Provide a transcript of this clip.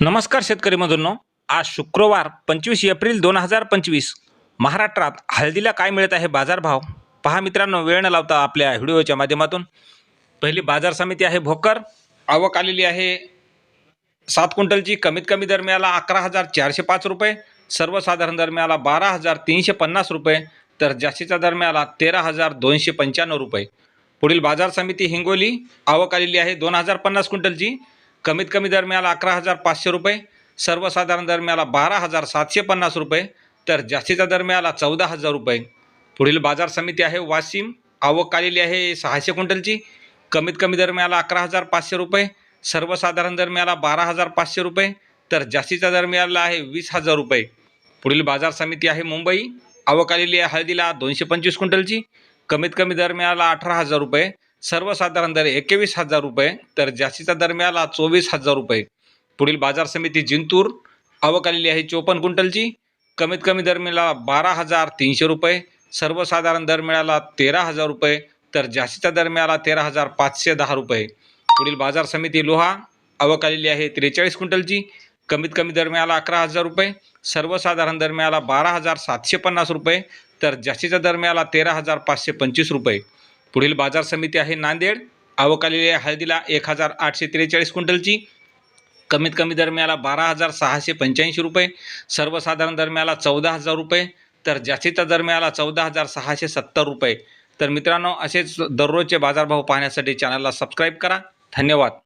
नमस्कार शेतकरी मधून आज शुक्रवार पंचवीस एप्रिल दोन हजार पंचवीस. महाराष्ट्रात हळदीला काय मिळत आहे बाजारभाव? पहा मित्रांनो वेळ न लावता आपल्या व्हिडिओच्या माध्यमातून. पहिली बाजार समिती आहे भोकर. आवक आलेली आहे. सात क्विंटलची कमीत कमी दर मिळाला अकरा हजार चारशे पाच रुपये. सर्वसाधारण दर मिळाला बारा हजार तीनशे पन्नास रुपये. तर जास्तीचा दर मिळाला तेरा हजार दोनशे पंच्याण्णव रुपये. पुढील बाजार समिती हिंगोली. आवक आलेली आहे दोन हजार पन्नास क्विंटलची. कमीत कमी दरम्याला अकरा हजार पाचशे रुपये सर्वसाधारण दरम्याला बारा हजार सातशे पन्नास रुपये तर जास्तीचा दरम्याला चौदा हजार रुपये. पुढील बाजार समिती आहे वाशिम. आवक आलेली आहे सहाशे क्विंटलची. कमीत कमी दरम्याला अकरा हजार पाचशे रुपये सर्वसाधारण दरम्याला बारा हजार पाचशे रुपये तर जास्तीचा दरम्याला आहे वीस हजार रुपये. पुढील बाजार समिती आहे मुंबई. आवक आलेली आहे हळदीला दोनशे पंचवीस क्विंटलची. कमीत कमी दरम्याला अठरा हजार रुपये सर्वसाधारण दर एकवीस हजार रुपये तर जास्तीचा दर मिळाला चोवीस हजार रुपये. पुढील बाजार समिती जिंतूर आवक आलेली आहे चोपन्न क्विंटलची. कमीत कमी दर मिळाला बारा हजार तीनशे रुपये सर्वसाधारण दर मिळाला तेरा हजार रुपये तर जास्तीचा दर मिळाला तेरा हजार पाचशे दहा रुपये. पुढील बाजार समिती लोहा आवक आलेली आहे त्रेचाळीस क्विंटलची. कमीत कमी दर मिळाला अकरा हजार रुपये सर्वसाधारण दर मिळाला बारा हजार सातशे पन्नास रुपये तर जास्तीचा दर मिळाला तेरा हजार पाचशे पंचवीस रुपये. पुढील बाजार समिती आहे नांदेड. आवक आलेली आहे हळदीला एक हजार आठशे त्रेचाळीस क्विंटलची. कमीत कमी दरम्याला बारा हजार सहाशे पंच्याऐंशी रुपये. सर्वसाधारण दरम्याला चौदा हजार रुपये. तर जास्तीचा दरम्याला चौदा हजार सहाशे सत्तर रुपये. तर मित्रांनो असेच दररोजचे बाजारभाव पाहण्यासाठी चॅनलला सबस्क्राईब करा. धन्यवाद.